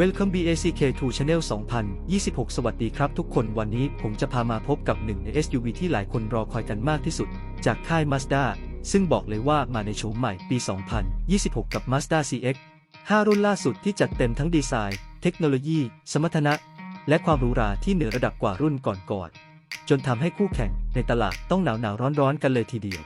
Welcome BACK to Channel 2026 สวัสดีครับทุกคนวันนี้ผมจะพามาพบกับหนึ่งใน SUV ที่หลายคนรอคอยกันมากที่สุด จากค่าย Mazda ซึ่งบอกเลยว่ามาในโฉมใหม่ปี 2026 กับ Mazda CX 5 รุ่นล่าสุดที่จัดเต็มทั้งดีไซน์ เทคโนโลยี สมรรถนะ และความหรูหราที่เหนือระดับกว่ารุ่นก่อนๆจนทำให้คู่แข่งในตลาดต้องหนาวหนาวร้อนร้อนๆกันเลยทีเดียว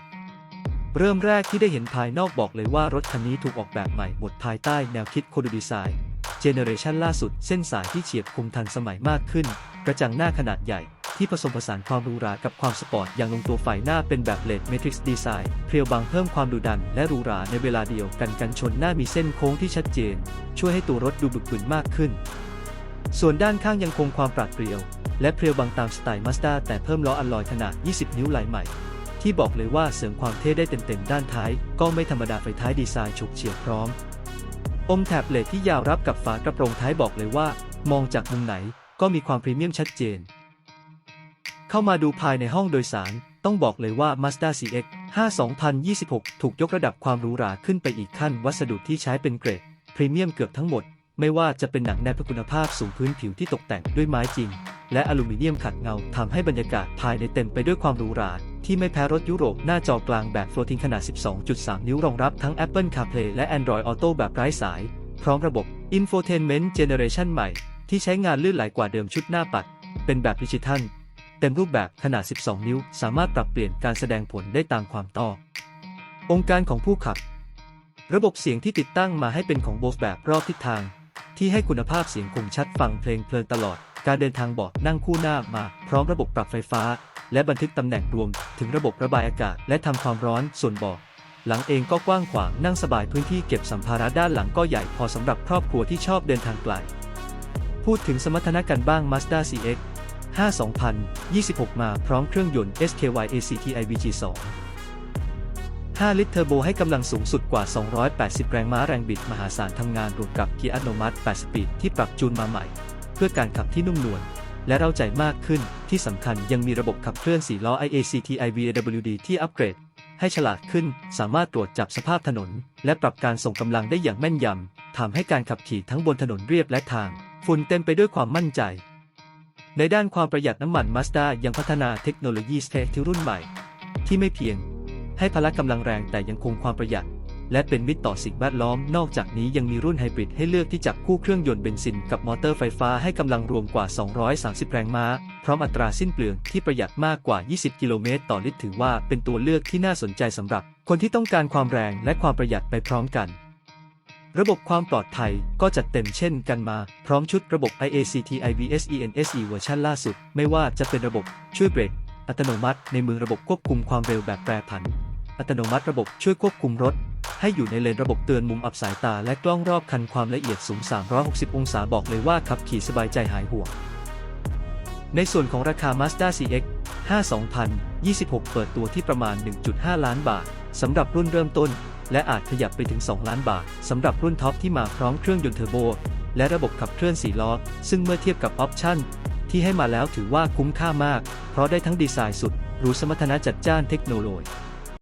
เริ่มแรกที่ได้เห็นภายนอกบอกเลยว่ารถคันนี้ถูกออกแบบใหม่หมดภายใต้แนวคิดโคดูดีไซน์ เจเนอเรชันล่าสุดเส้นสายที่เฉียบคมทันสมัยมากขึ้น กระจังหน้าขนาดใหญ่ ที่ผสมผสานความหรูหรากับความสปอร์ตอย่างลงตัวฝ่ายหน้าเป็นแบบเลดเมทริกซ์ดีไซน์เพรียวบางเพิ่มความดุดันและหรูหราในเวลาเดียวกันกันชนหน้ามีเส้นโค้งที่ชัดเจน ช่วยให้ตัวรถดูบึกบึนมากขึ้น ส่วนด้านข้างยังคงความปราดเปรียว และเพรียวบางตามสไตล์มาสด้าแต่เพิ่มล้ออัลลอยขนาด 20 นิ้วลายใหม่ ที่บอกเลยว่าเสริมความเท่ได้เต็มๆด้านท้าย ก็ไม่ธรรมดาไฟท้ายดีไซน์ฉุกเฉียวพร้อม อมแถบเลดที่ยาวรับกับฝากระโปรงท้ายบอกเลยว่า มองจากมุมไหนก็มีความพรีเมียมชัดเจน เข้ามาดูภายในห้องโดยสาร ต้องบอกเลยว่า Mazda CX 5 2026 ถูกยกระดับความหรูหราขึ้นไปอีกขั้นวัสดุที่ใช้เป็นเกรด พรีเมียมเกือบทั้งหมด ไม่ว่าจะเป็นหนังแนบคุณภาพสูงพื้นผิวที่ตกแต่งด้วยไม้จริง และอลูมิเนียมขัดเงาทำให้บรรยากาศภายในเต็มไปด้วยความหรูหรา ที่ไม่แพ้รถยุโรปหน้าจอกลางแบบ floating ขนาด 12.3 นิ้วรองรับทั้ง Apple CarPlay และ Android Auto แบบไร้สาย พร้อมระบบ Infotainment Generation ใหม่ ที่ใช้งานลื่นไหลกว่าเดิมชุดหน้าปัด เป็นแบบดิจิทัล เต็มรูปแบบขนาด 12 นิ้ว สามารถปรับเปลี่ยนการแสดงผลได้ตามความต้ององค์การของผู้ขับ ระบบเสียงที่ติดตั้งมาให้เป็นของ Bose แบบรอบทิศทาง ที่ให้คุณภาพเสียงคมชัดฟังเพลงเพลินตลอด การเดินทางเบาะนั่งคู่หน้ามา พร้อมระบบปรับไฟฟ้า และบันทึกตำแหน่งรวมถึงระบบระบายอากาศ และทำความร้อนส่วนบาะหลังเองก็กว้างขวางนั่งสบายพื้นที่เก็บสัมภาระด้านหลังก็ใหญ่พอสำหรับครอบครัวที่ชอบเดินทางไกล พูดถึงสมรรถนะกันบ้าง Mazda CX 5 2026 มาพร้อมเครื่องยนต์ SKY ACTI VG2 5 ลิตรเทอร์โบให้กำลังสูงสุดกว่า 280 แรงม้าแรงบิดมหาศาลทำงานรวมกับเกียร์อัตโนมัติ 8 สปีดที่ปรับจูนมาใหม่ เพื่อการขับที่นุ่มนวล และเร้าใจมากขึ้น ที่สำคัญยังมีระบบขับเคลื่อน4ล้อ IACTI VAWD ที่อัปเกรด ให้ฉลาดขึ้น สามารถตรวจจับสภาพถนน และปรับการส่งกำลังได้อย่างแม่นยำทำให้การขับขี่ทั้งบนถนนเรียบและทาง ฝุ่นเต็มไปด้วยความมั่นใจ ในด้านความประหยัดน้ำมัน Mazda ยังพัฒนาเทคโนโลยีสเตที่รุ่นใหม่ ที่ไม่เพียง ให้พละกำลังแรงแต่ยังคงความประหยัด และเป็นมิตรต่อสิ่งแวดล้อม นอกจากนี้ยังมีรุ่นไฮบริดให้เลือกที่จับคู่เครื่องยนต์เบนซินกับมอเตอร์ไฟฟ้าให้กำลังรวมกว่า 230 แรงม้า พร้อมอัตราสิ้นเปลืองที่ประหยัดมากกว่า 20 กิโลเมตรต่อลิตรถือว่าเป็นตัวเลือกที่น่าสนใจสำหรับ คนที่ต้องการความแรงและความประหยัดไปพร้อมกันระบบความปลอดภัยก็จัดเต็มเช่นกันมา พร้อมชุดระบบ IACT IVS ENSE เวอร์ชันล่าสุด ไม่ว่าจะเป็นระบบช่วยเบรกอัตโนมัติ ในมือระบบควบคุมความเร็วแบบแปรผัน อัตโนมัติระบบช่วยควบคุมรถ ให้อยู่ในเลนระบบเตือนมุมอับสายตาและกล้องรอบคันความละเอียดสูง 360 องศาบอกเลยว่าขับขี่สบายใจหายห่วง ในส่วนของราคา Mazda CX 5 2026 เปิดตัวที่ประมาณ 1.5 ล้านบาทสำหรับรุ่นเริ่มต้น และอาจขยับไปถึง 2 ล้านบาทสำหรับรุ่นท็อปที่มาพร้อมเครื่องยนต์เทอร์โบ และระบบขับเคลื่อน4ล้อ ซึ่งเมื่อเทียบกับออปชั่นที่ให้มาแล้วถือว่าคุ้มค่ามาก เพราะได้ทั้งดีไซน์สุดหรูสมรรถนะจัดจ้านเทคโนโลยี